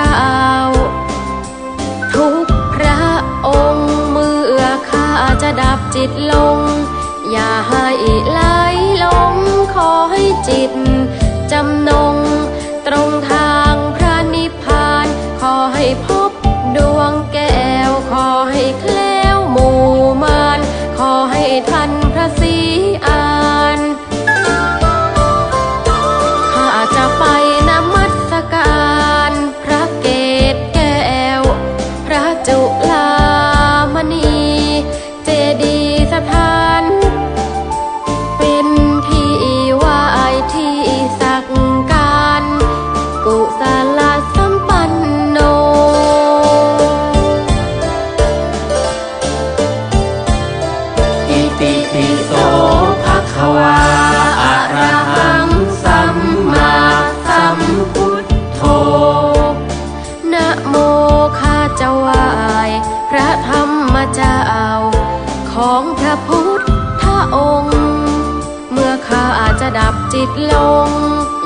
ท ติปิโสภะคะวาอะระหังสัมมาสัมพุทโธนะโมข้าจะไหวายพระธรรมเจ้าของพระพุทธองค์ เมื่อข้าจะดับจิตลง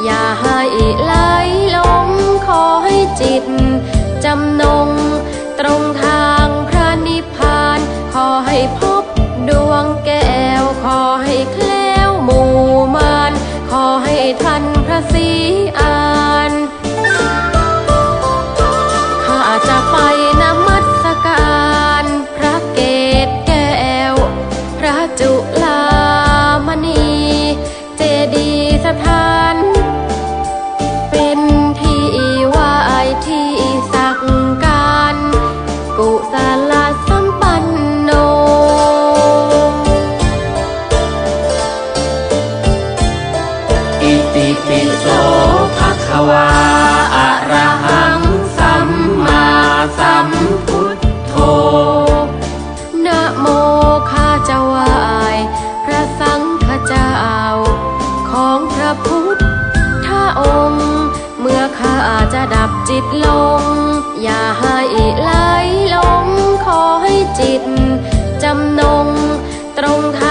อย่าให้ไหลลงขอให้จิตจำนง ตรงทางพระนิพพานขอให้พ จิตลง อย่าให้ไหลลงขอให้จิต จำนงตรงท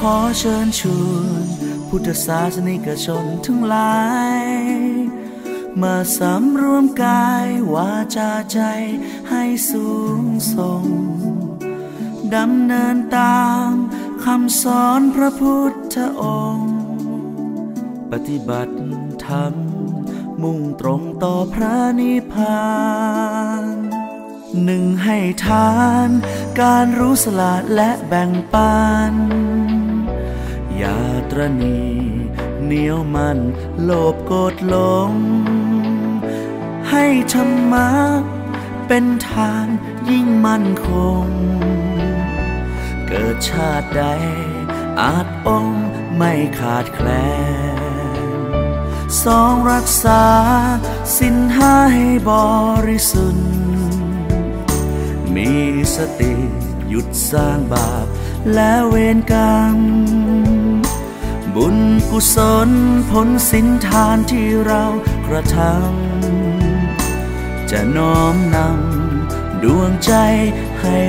ขอเชิญชวนพุทธศาสนิกชนทั้งหลาย มาสำรวมกายวาจาใจให้สูงส่งดำเนินตามคำสอนพระพุทธองค์ ปฏิบัติธรรม มุ่งตรงต่อพระนิพพานหนึ่งให้ทาน การรู้สละและแบ่งปัน ตรณีเหนียวมันโลภโกรธหลง ให้ธรรมะเป็นทานยิ่งมั่นคง เกิดชาติใด อาจองไม่ขาดแคลนสองรักษาสินห้าให้บริสุทธิ์มีสติหยุดสร้างบาปและเวรกรรม กุศลผลสินทานที่เรากระทำจะน้อมนำดวงใจให้